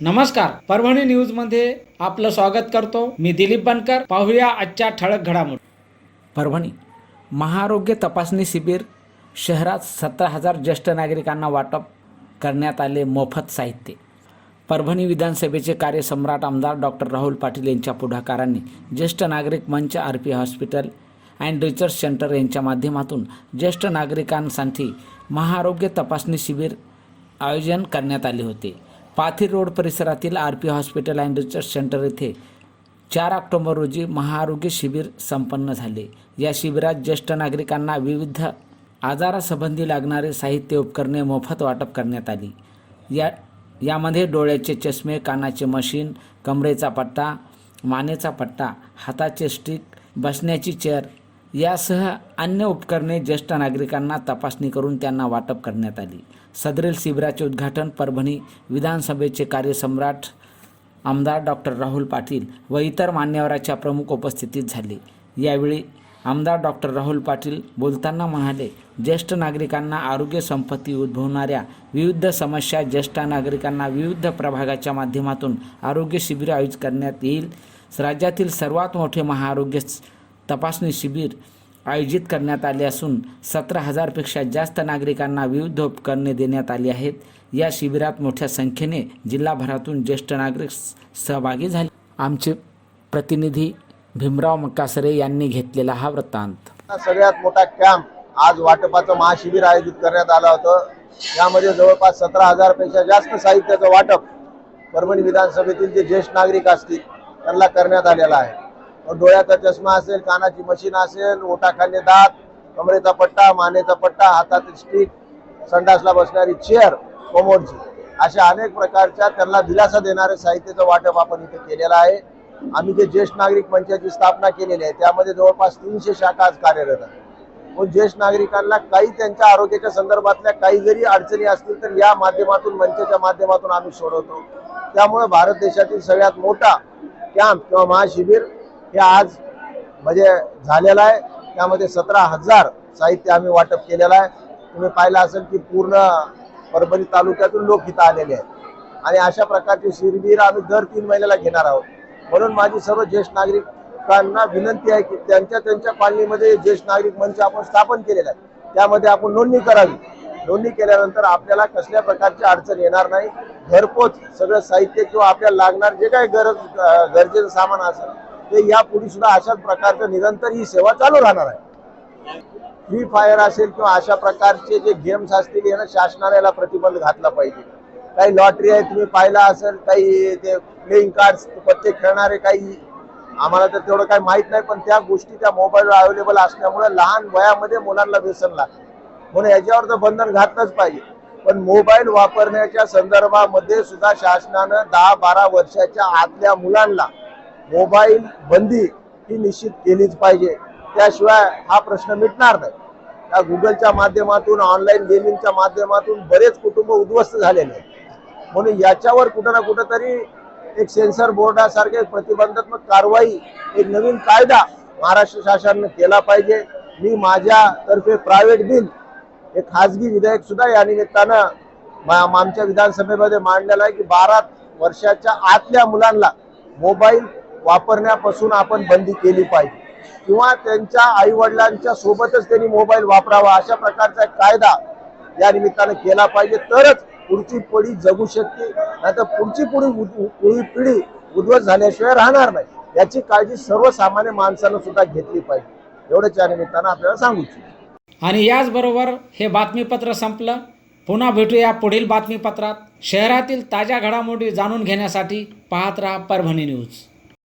नमस्कार. परभणी न्यूजमध्ये आपलं स्वागत करतो. मी दिलीप बनकर. पाहूया आजच्या ठळक घडामोडी. परभणी महाआरोग्य तपासणी शिबिर शहरात सतरा हजार ज्येष्ठ नागरिकांना वाटप करण्यात आले मोफत साहित्य. परभणी विधानसभेचे कार्यसम्राट आमदार डॉक्टर राहुल पाटील यांच्या पुढाकाराने ज्येष्ठ नागरिक मंच R P hospital and research centre यांच्या माध्यमातून ज्येष्ठ नागरिकांसाठी महाआरोग्य तपासणी शिबिर आयोजन करण्यात आले होते. पाथीर रोड परिसरातील R P hospital and research centre येथे चार ऑक्टोबर रोजी महाआरोग्य शिबिर संपन्न झाले. या शिबिरात ज्येष्ठ नागरिकांना विविध आजारासंबंधी लागणारे साहित्य उपकरणे मोफत वाटप करण्यात आली. या यामध्ये डोळ्याचे चष्मे कानाचे मशीन कमरेचा पट्टा मानेचा पट्टा हाताचे स्टिक बसण्याची चेअर यासह अन्य उपकरणे ज्येष्ठ नागरिकांना तपासणी करून त्यांना वाटप करण्यात आली. सदरील शिबिराचे उद्घाटन परभणी विधानसभेचे कार्यसम्राट आमदार डॉक्टर राहुल पाटील व इतर मान्यवरांच्या प्रमुख उपस्थितीत झाले. यावेळी आमदार डॉक्टर राहुल पाटील बोलताना म्हणाले ज्येष्ठ नागरिकांना आरोग्य संपत्ती उद्भवणाऱ्या विविध समस्या ज्येष्ठ नागरिकांना विविध प्रभागाच्या माध्यमातून आरोग्य शिबिर आयोजित करण्यात येईल. राज्यातील सर्वात मोठे महाआरोग्य तपासणी शिबिर आयोजित करण्यात आले असून सतरा हजारपेक्षा जास्त नागरिकांना विविध उपकरणे देण्यात आली आहेत. या शिबिरात मोठ्या संख्येने जिल्हाभरातून ज्येष्ठ नागरिक सहभागी झाले. आमचे प्रतिनिधी भीमराव मक्कासरे यांनी घेतलेला हा वृत्तांत. सगळ्यात मोठा कॅम्प आज वाटपाचं महाशिबिर आयोजित करण्यात आलं होतं. यामध्ये जवळपास सतरा हजारपेक्षा जास्त साहित्याचं वाटप परभणी विधानसभेतील जे ज्येष्ठ नागरिक असतील त्यांना करण्यात आलेलं आहे. डोळ्याचा चष्मा असेल कानाची मशीन असेल ओटाखाने दात कमरेचा पट्टा मानेचा पट्टा हातातील स्टिक संडासला बसणारी चेअर कोमोडची अशा अनेक प्रकारच्या त्यांना दिलासा देणारे साहित्याचं वाटप आपण इथे केलेलं आहे. आम्ही जे ज्येष्ठ नागरिक मंचाची स्थापना केलेली आहे त्यामध्ये जवळपास तीनशे शाखा आज कार्यरत आहेत. पण ज्येष्ठ नागरिकांना काही त्यांच्या आरोग्याच्या संदर्भातल्या काही जरी अडचणी असतील तर या माध्यमातून मंचाच्या माध्यमातून आम्ही सोडवतो. त्यामुळे भारत देशातील सगळ्यात मोठा कॅम्प किंवा महाशिबिर हे आज म्हणजे झालेलं आहे. त्यामध्ये सतरा हजार साहित्य आम्ही वाटप केलेलं आहे. तुम्ही पाहिलं असेल की पूर्ण परभणी तालुक्यातून लोक इथं आलेले आहेत. आणि अशा प्रकारचे शिरबीर आम्ही दर तीन महिन्याला घेणार आहोत. म्हणून माझी सर्व ज्येष्ठ नागरिकांना विनंती आहे की त्यांच्या त्यांच्या कॉलनीमध्ये ज्येष्ठ नागरिक मंच आपण स्थापन केलेला आहे. त्यामध्ये आपण नोंदणी करावी. नोंदणी केल्यानंतर आपल्याला कसल्या प्रकारची अडचण येणार नाही. घरपोच सगळं साहित्य किंवा आपल्याला लागणार जे काही गरज गरजेचं सामान असेल ते यापुढे सुद्धा अशाच प्रकारचं निरंतर ही सेवा चालू राहणार आहे. फ्री फायर असेल किंवा अशा प्रकारचे जे गेम्स असतील यानं शासनाने याला प्रतिबंध घातला पाहिजे. काही लॉटरी आहे तुम्ही पाहिला असेल काही ते प्लेइंग कार्ड्स पत्ते खेळणारे काही आम्हाला तर तेवढं काही माहीत नाही पण त्या गोष्टी त्या मोबाईलवर अवेलेबल असल्यामुळे लहान वयामध्ये मुलांना व्यसन लागतं. म्हणून याच्यावर तर बंधन घातलंच पाहिजे. पण मोबाईल वापरण्याच्या संदर्भामध्ये सुद्धा शासनानं दहा बारा वर्षाच्या आतल्या मुलांना मोबाईल बंदी ही निश्चित केलीच पाहिजे. त्याशिवाय हा प्रश्न मिटणार नाही. या गुगलच्या माध्यमातून ऑनलाईन गेमिंगच्या माध्यमातून बरेच कुटुंब उद्ध्वस्त झालेले आहेत. म्हणून याच्यावर कुठं ना कुठं तरी एक सेन्सर बोर्डासारखे प्रतिबंधात्मक कारवाई एक नवीन कायदा महाराष्ट्र शासनाने केला पाहिजे. मी माझ्या तर्फे प्रायव्हेट बिल हे खासगी विधेयक सुद्धा या निमित्तानं आमच्या विधानसभेमध्ये मांडलेलं आहे की बारा वर्षाच्या आतल्या मुलांना मोबाईल वापरण्यापासून आपण बंदी केली पाहिजे. किंवा त्यांच्या आई वडिलांच्या सोबतच त्यांनी मोबाईल वापरावा अशा प्रकारचा एक कायदा या निमित्तानं केला पाहिजे. तरच पुढची पिढी जगू शकते. नाहीतर पुढची पुढी पुढी पिढी उद्ध्वस्त झाल्याशिवाय राहणार नाही. याची काळजी सर्वसामान्य माणसानं सुद्धा घेतली पाहिजे. एवढंच या निमित्तानं आपल्याला सांगू इच्छितो. आणि याचबरोबर हे बातमीपत्र संपलं. पुन्हा भेटूया पुढील बातमीपत्रात. शहरातील ताज्या घडामोडी जाणून घेण्यासाठी पाहत राहा परभणी न्यूज.